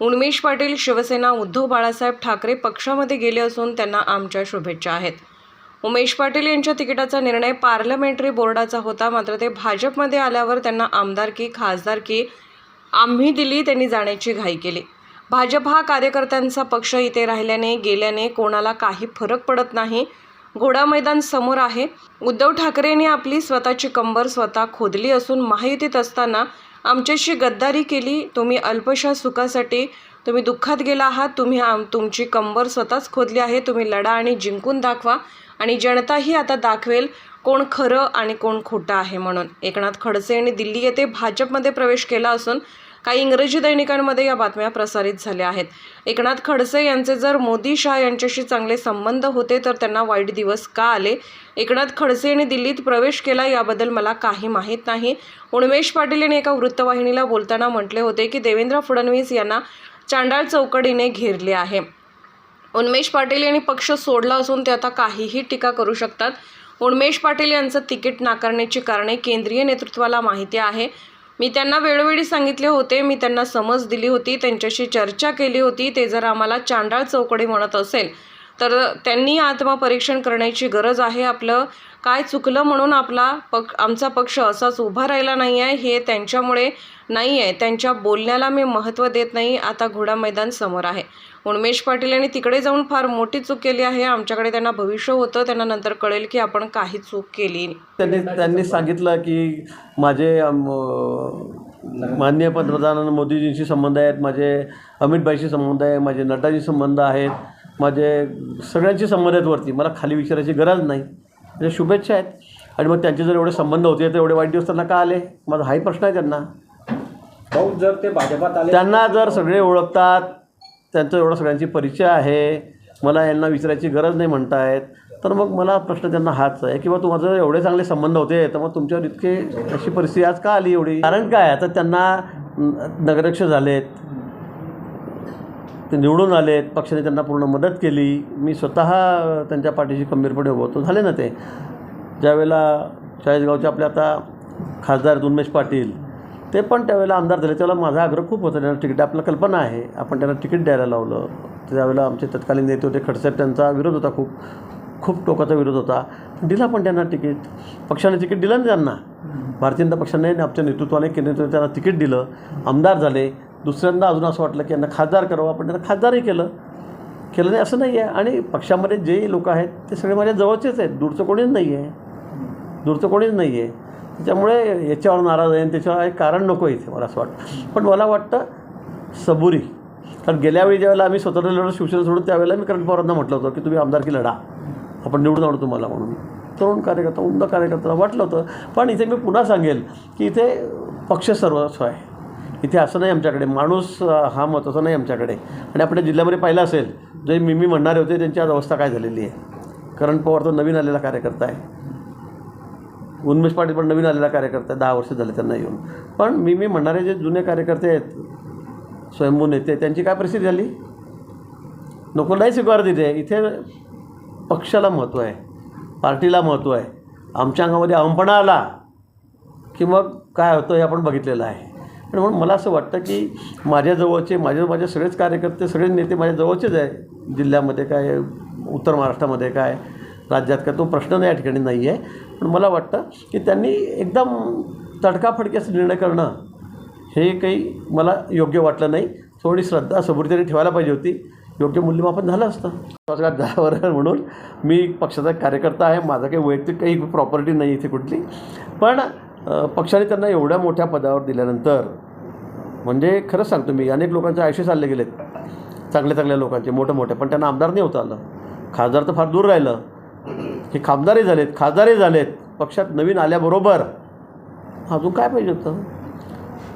उन्मेष पाटील शिवसेना उद्धव बाळासाहेब ठाकरे पक्षामध्ये गेले असून त्यांना आमच्या शुभेच्छा आहेत. उमेश पाटील यांच्या तिकिटाचा निर्णय पार्लमेंटरी बोर्डाचा होता. मात्र ते भाजपमध्ये आल्यावर त्यांना आमदारकी खासदारकी आम्ही दिली त्यांनी जाण्याची घाई केली. भाजप हा कार्यकर्त्यांचा पक्ष इथे राहिल्याने गेल्याने कोणाला काही फरक पडत नाही. घोडा मैदान समोर आहे. उद्धव ठाकरेंनी आपली स्वतःची कंबर स्वतः खोदली असून महायुतीत असताना आमच्याशी गद्दारी केली तुम्ही अल्पशा सुखासाठी तुम्ही दुःखात गेला आहात तुम्ही आम तुमची कंबर स्वतःच खोदली आहे तुम्ही लढा आणि जिंकून दाखवा. आणि जनताही आता दाखवेल कोण खरं आणि कोण खोटं आहे म्हणून. एकनाथ खडसे यांनी दिल्ली येथे भाजपमध्ये प्रवेश केला असून काही इंग्रजी दैनिकांमध्ये या बातम्या प्रसारित झाल्या आहेत. एकनाथ खडसे यांचे जर मोदी शाह यांच्याशी चांगले संबंध होते तर त्यांना वाईट दिवस का आले? एकनाथ खडसे यांनी दिल्लीत प्रवेश केला याबद्दल मला काही माहीत नाही. उन्मेश पाटील यांनी एका वृत्तवाहिनीला बोलताना म्हटले होते की देवेंद्र फडणवीस यांना चांडाळ चौकडीने घेरले आहे. उन्मेश पाटील यांनी पक्ष सोडला असून ते आता काहीही टीका करू शकतात. उन्मेश पाटील यांचं तिकीट नाकारण्याची कारणे केंद्रीय नेतृत्वाला माहिती आहे. मी त्यांना वेळोवेळी सांगितले होते मी त्यांना समज दिली होती त्यांच्याशी चर्चा केली होती ते जर आम्हाला चांडाळ चौकडी म्हणत असेल तर त्यांनी आत्मपरीक्षण करण्याची गरज आहे आपलं. काय चुकलं म्हणून आपला पक आमचा पक्ष असाच उभा राहिला नाही आहे हे त्यांच्यामुळे नाही आहे त्यांच्या बोलण्याला मी महत्त्व देत नाही. आता घोडा मैदान समोर आहे. उन्मेश पाटील यांनी तिकडे जाऊन फार मोठी चूक केली आहे. आमच्याकडे त्यांना भविष्य होतं. त्यांना नंतर कळेल की आपण काही चूक केली. त्यांनी त्यांनी सांगितलं की माझे माननीय पंतप्रधान मोदीजींशी संबंध आहेत. माझे अमितभाईशी संबंध आहे. माझे नड्डाजी संबंध आहेत. माझे सगळ्यांशी संबंध आहेत वरती. मला खाली विचारायची गरज नाही. म्हणजे शुभेच्छा आहेत. आणि मग त्यांचे जर एवढे संबंध होते तर एवढे वाईट दिवस त्यांना का आले? माझा हाही प्रश्न आहे त्यांना. जर ते भाजपात आले त्यांना जर सगळे ओळखतात त्यांचं एवढं सगळ्यांची परिचय आहे मला यांना विचारायची गरज नाही म्हणतायत तर मग मला प्रश्न त्यांना हाच आहे किंवा तुम्हाला जर एवढे चांगले संबंध होते तर मग तुमच्यावर इतके अशी परिस्थिती आज का आली एवढी? कारण काय आता त्यांना न- नगराध्यक्ष झालेत ते निवडून आलेत पक्षाने त्यांना पूर्ण मदत केली मी स्वतः त्यांच्या पाठीशी खंबीरपणे उभं होतो. झाले ना ते? ज्यावेळेला चाळीसगावचे आपले आता खासदार उन्मेष पाटील ते पण त्यावेळेला आमदार झाले. त्यावेळेला माझा आग्रह खूप होता. त्यांना तिकीट आपला कल्पना आहे. आपण त्यांना तिकीट द्यायला लावलं. त्यावेळेला आमचे तत्कालीन नेते होते खडसाहेब त्यांचा विरोध होता खूप. खूप टोकाचा विरोध होता. दिला पण त्यांना तिकीट. पक्षाने तिकीट दिलं ना त्यांना. भारतीय जनता पक्षाने आमच्या नेतृत्वाने नेतृत्व त्यांना तिकीट दिलं. आमदार झाले. दुसऱ्यांदा अजून असं वाटलं की यांना खासदार करावं. आपण त्यांना खासदारही केलं. केलं नाही असं नाही आहे आणि पक्षामध्ये जे लोक आहेत ते सगळे माझ्या जवळचेच आहेत. दूरचं कोणीच नाही आहे दूरचं कोणीच नाही आहे त्याच्यामुळे याच्यावर नाराज आहे आणि त्याच्यावर एक कारण नको इथे मला असं वाटतं. पण मला वाटतं सबुरी. कारण गेल्या वेळी ज्यावेळेला आम्ही स्वतंत्र लढत शिवसेना सोडून त्यावेळेला मी करण पवारांना म्हटलं होतं की तुम्ही आमदारकी लढा. आपण निवडून आणू तुम्हाला म्हणून. तरुण कार्यकर्ता उमद कार्यकर्ता वाटलं होतं. पण इथे मी पुन्हा सांगेल की इथे पक्ष सर्वस्व आहे. इथे असं नाही आमच्याकडे. माणूस हा महत्त्वाचा नाही आमच्याकडे. आणि आपल्या जिल्ह्यामध्ये पाहिलं असेल जे मी मी म्हणणारे होते त्यांची आज अवस्था काय झालेली आहे? करण पवार तो नवीन आलेला कार्यकर्ता आहे. उन्मेष पाटील पण नवीन आलेला कार्यकर्ता दहा वर्ष झाले त्यांना येऊन. पण मी मी म्हणणारे जे जुने कार्यकर्ते आहेत स्वयंभू नेते त्यांची काय परिस्थिती झाली? नको नाही स्वीकार दिले इथे पक्षाला महत्त्व आहे पार्टीला महत्त्व आहे. आमच्या अंगामध्ये अहमपणा आला की मग काय होतं हे आपण बघितलेलं आहे. आणि म्हणून मला असं वाटतं की माझ्या जवळचे माझे माझे सगळेच कार्यकर्ते सगळे नेते माझ्या जवळचेच आहे. जिल्ह्यामध्ये काय उत्तर महाराष्ट्रामध्ये काय राज्यात काय तो प्रश्न या ठिकाणी नाही आहे. पण मला वाटतं की त्यांनी एकदम तडकाफडक्याचा निर्णय करणं हे काही मला योग्य वाटलं नाही. थोडी श्रद्धा सबुरी ठेवायला पाहिजे होती. योग्य मूल्यमापन झालं असतं. रोजगार झाल्यावर म्हणून मी पक्षाचा कार्यकर्ता आहे. माझं काही वैयक्तिक काही प्रॉपर्टी नाही इथे कुठली. पण पक्षाने त्यांना एवढ्या मोठ्या पदावर दिल्यानंतर म्हणजे खरंच सांगतो मी अनेक लोकांचे आयुष्य चालले गेलेत. चांगल्या चांगल्या लोकांचे मोठे मोठे. पण त्यांना आमदार नाही होता आलं. खासदार तर फार दूर राहिलं. हे खासदारही झालेत खासदारही झालेत. पक्षात नवीन आल्याबरोबर. अजून काय पाहिजे होतं?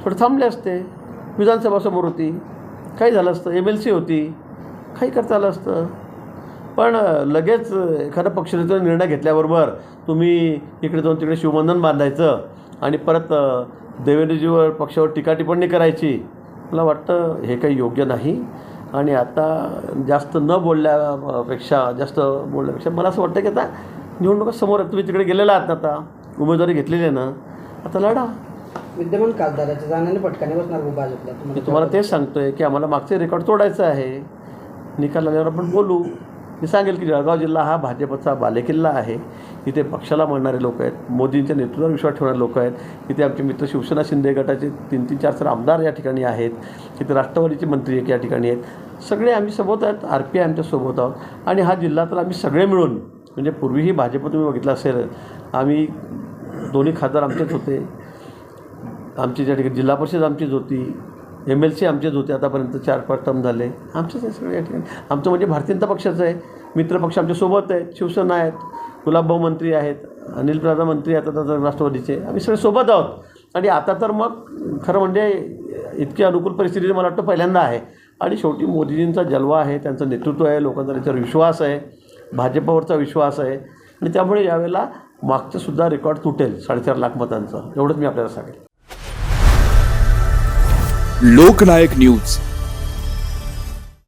थोडे थांबले असते. विधानसभा समोर होती. काही झालं असतं. एम एल सी होती. काही करता आलं असतं. पण लगेच एखादा पक्षाचा निर्णय घेतल्याबरोबर तुम्ही इकडे जाऊन तिकडे शिवबंधन बांधायचं आणि परत देवेंद्रजीवर पक्षावर टीका टिप्पणी करायची. मला वाटतं हे काही योग्य नाही. आणि आता जास्त न बोलल्यापेक्षा जास्त बोलल्यापेक्षा मला असं वाटतं की आता निवडणुका समोर आहेत. तुम्ही तिकडे गेलेला आहात ना आता उमेदवारी घेतलेली आहे ना. आता लढा. विद्यमान खासदाराच्या जाण्याने फटकाने बसणार भाजपला. मी तुम्हाला तेच सांगतोय की आम्हाला मागचे रेकॉर्ड तोडायचं आहे. निकाल आल्यावर आपण बोलू. मी सांगेल की जळगाव जिल्हा हा भाजपचा बालेकिल्ला आहे. इथे पक्षाला म्हणणारे लोक आहेत. मोदींच्या नेतृत्वावर विश्वास ठेवणारे लोक आहेत. तिथे आमचे मित्र शिवसेना शिंदे गटाचे तीन तीन चार चार आमदार या ठिकाणी आहेत. इथे राष्ट्रवादीचे मंत्री एक या ठिकाणी आहेत. सगळे आम्ही सोबत आहेत. आर पी आय आमच्यासोबत आहोत. आणि हा जिल्हा तर आम्ही सगळे मिळून म्हणजे पूर्वीही भाजप तुम्ही बघितलं असेल आम्ही दोन्ही खासदार आमचेच होते. आमची ज्या ठिकाणी जिल्हा परिषद आमचीच होती. एम एल सी आमचेच होते आतापर्यंत चार पाच टर्म झाले. आमचेच आहे सगळे या ठिकाणी. आमचं म्हणजे भारतीय जनता पक्षाचं आहे. मित्रपक्ष आमच्यासोबत आहेत. शिवसेना आहेत. गुलाबभाऊ मंत्री आहेत. अनिल प्रधान मंत्री आहेत आता तर राष्ट्रवादीचे. आम्ही सगळे सोबत आहोत. आणि आता तर मग खरं म्हणजे इतकी अनुकूल परिस्थिती मला वाटतं पहिल्यांदा आहे. आणि शेवटी मोदीजींचा जलवा आहे. त्यांचं नेतृत्व आहे. लोकांचा त्याच्यावर विश्वास आहे. भाजपवरचा विश्वास आहे. आणि त्यामुळे यावेळेला मागचंसुद्धा रेकॉर्ड तुटेल. साडेचार लाख मतांचं. एवढंच मी आपल्याला सांगेल. लोकनायक न्यूज.